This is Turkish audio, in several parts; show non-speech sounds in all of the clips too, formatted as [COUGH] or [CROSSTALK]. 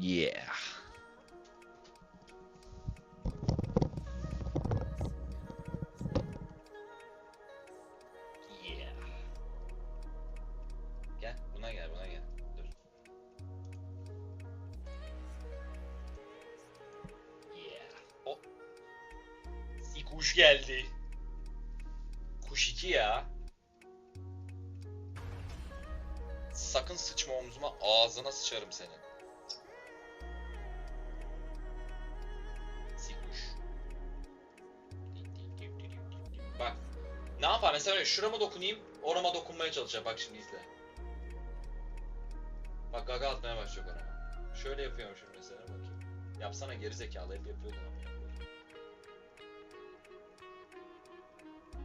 Yeah. Yeah. Gel, buna gel, buna gel. Yeah. O. Si kuş geldi. Kuş 2 ya. Sakın sıçma omzuma, ağzına sıçarım senin. Yapar? Mesela öyle şurama dokunayım, orama dokunmaya çalışacak. Bak şimdi izle. Bak gaga atmaya başlayacak orama. Şöyle yapıyorum şimdi mesela bakayım. Yapsana geri zekalı hep yapıyordun ama.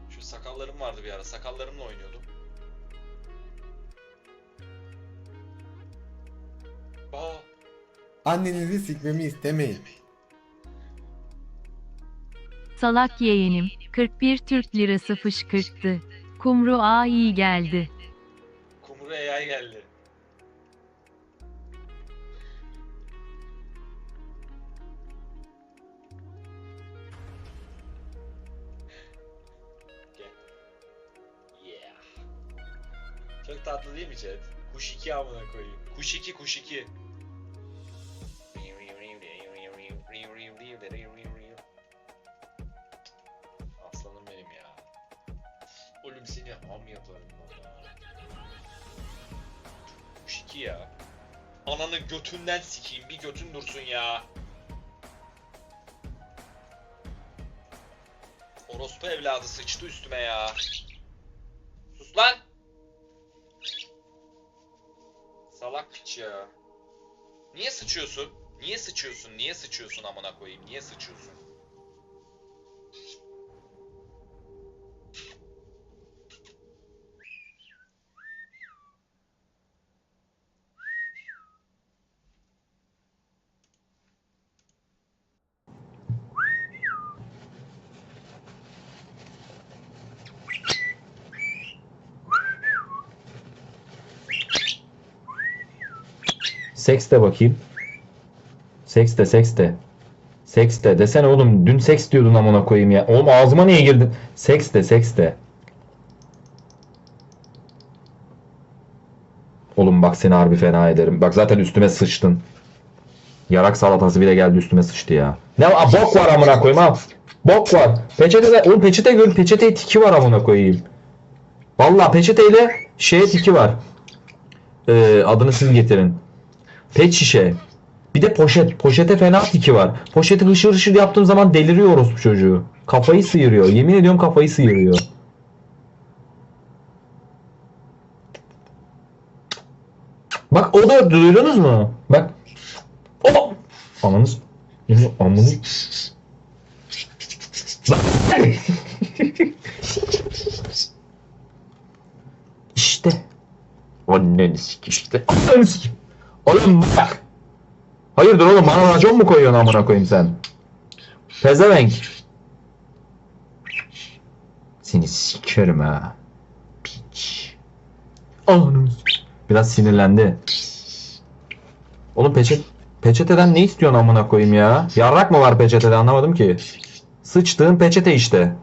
Şu sakallarım vardı bir ara. Sakallarımla oynuyordum. Aa, Annenizi sikmemi istemeyin. Salak yeğenim, 41 Türk lirası fışkırttı. Kumru A iyi geldi. kumru AI geldi. Çok tatlı değil mi chat? Kuş 2 amına koyayım. Kuş 2, kuş 2. Oğlum seni ham yaparım valla. Kuş 2 ya. Ananı götünden sikeyim bir götün dursun ya. Orospu evladı sıçtı üstüme ya. Sus lan. Salak piç ya. Niye sıçıyorsun? Niye sıçıyorsun? Niye sıçıyorsun amına koyayım? Niye sıçıyorsun? Seks de bakayım. Seks de seks de. Seks de. Desene oğlum dün seks diyordun amına koyayım ya. Oğlum ağzıma niye girdin? Seks de seks de. Oğlum bak seni harbi fena ederim. Bak zaten üstüme sıçtın. Yarak salatası bile geldi üstüme sıçtı ya. Ne Aa, bok var amına koyayım al. Bok var. Peçete oğlum peçete gör peçete tiki var amına koyayım. Vallahi peçeteyle şeye tiki var. Ee, adını siz getirin. Pet şişe. Bir de poşet. Poşete fena tiki var. Poşeti hışır hışır yaptığım zaman deliriyor orospu çocuğu. Kafayı sıyırıyor. Yemin ediyorum kafayı sıyırıyor. Bak o da duydunuz mu? Bak. O. Ananız. Amını. [LAUGHS] işte. Anneni sik işte. Anneni sik. Oğlum bak. Hayırdır oğlum bana racon mu koyuyorsun amına koyayım sen? Pezevenk. Seni sikerim ha. Piç. Sik- Biraz sinirlendi. Oğlum peçet peçeteden ne istiyorsun amına koyayım ya? Yarrak mı var peçetede anlamadım ki. Sıçtığın peçete işte.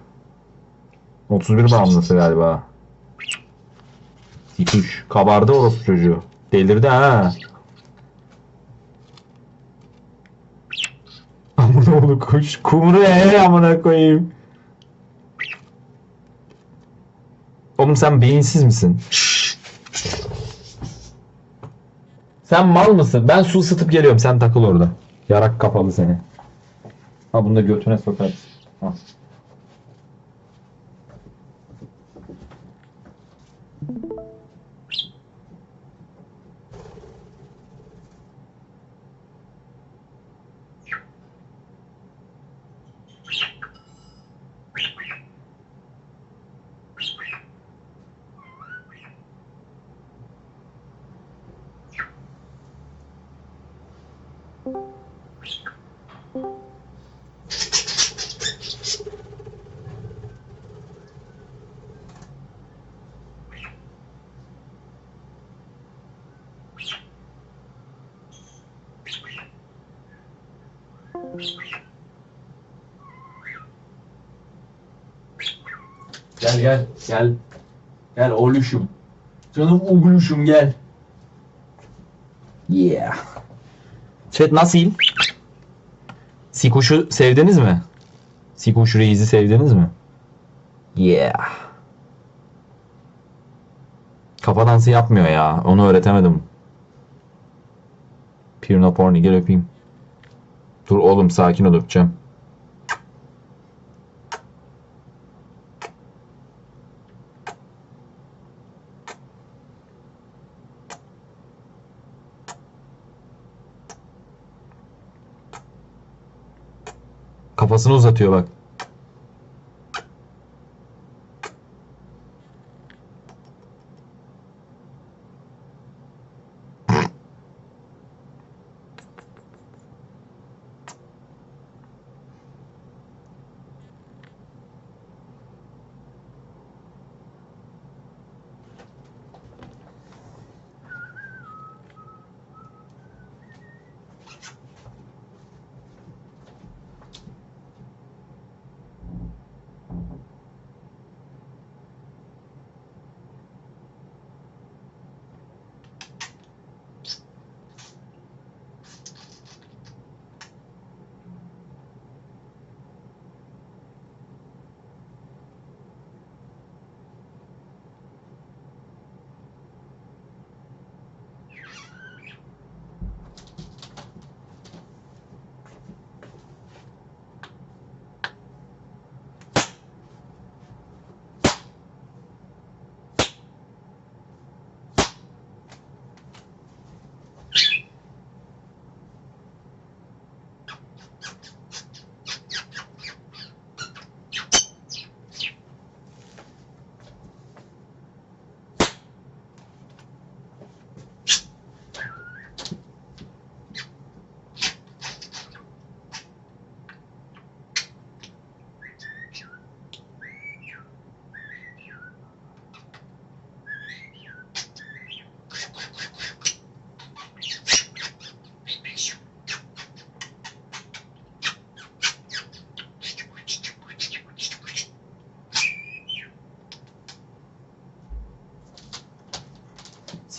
31 bağımlısı galiba. Sikuş. Kabardı orospu çocuğu. Delirdi ha. Amına oğlu kuş. Kumru ee amına koyayım. Oğlum sen beyinsiz misin? Sen mal mısın? Ben su ısıtıp geliyorum. Sen takıl orada. Yarak kapalı seni. Ha bunu da götüne sokarız. Al. Gel gel gel. Gel oğluşum. Canım oğluşum gel. Yeah. Chat nasıl? Sikuş'u sevdiniz mi? Sikuş Reis'i sevdiniz mi? Yeah. Kafa dansı yapmıyor ya. Onu öğretemedim. Pirna Porni gel öpeyim. Dur oğlum sakin ol öpeceğim. Kafasını uzatıyor bak.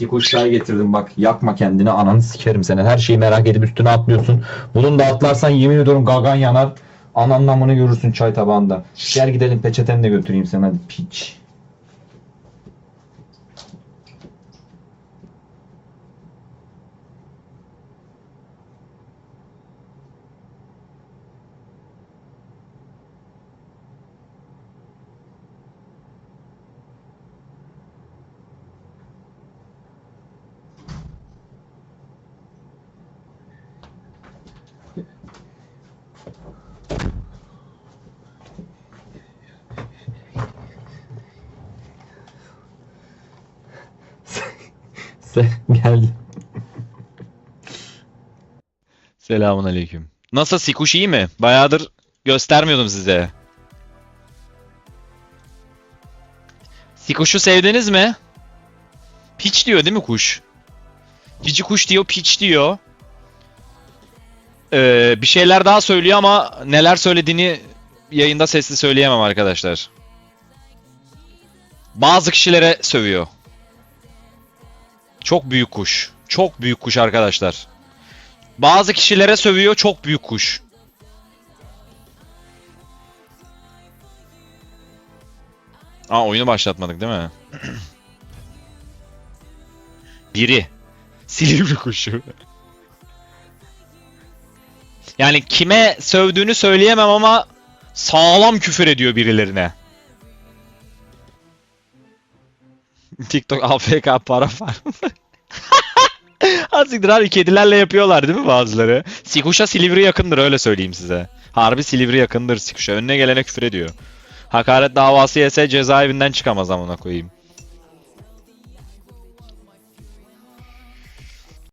Sikuş çay getirdim bak yakma kendini ananı sikerim seni her şeyi merak edip üstüne atlıyorsun. Bunun da atlarsan yemin ediyorum gagan yanar. Anan namını görürsün çay tabağında. Gel gidelim peçeteni götüreyim sana hadi piç Sen [LAUGHS] geldi. Selamun aleyküm. Nasıl Sikuş iyi mi? Bayağıdır göstermiyordum size. Sikuş'u sevdiniz mi? Piç diyor değil mi kuş? Cici kuş diyor, piç diyor. Ee, bir şeyler daha söylüyor ama neler söylediğini yayında sesli söyleyemem arkadaşlar. Bazı kişilere sövüyor. Çok büyük kuş. Çok büyük kuş arkadaşlar. Bazı kişilere sövüyor çok büyük kuş. Aa oyunu başlatmadık değil mi? [CLEARS THROAT] Biri. Silivri kuşu. Yani kime sövdüğünü söyleyemem ama sağlam küfür ediyor birilerine. TikTok AFK para var. Azıcık [LAUGHS] abi kedilerle yapıyorlar değil mi bazıları? Sikuş'a Silivri yakındır öyle söyleyeyim size. Harbi Silivri yakındır Sikuş'a. Önüne gelene küfür ediyor. Hakaret davası yese cezaevinden çıkamaz amına koyayım.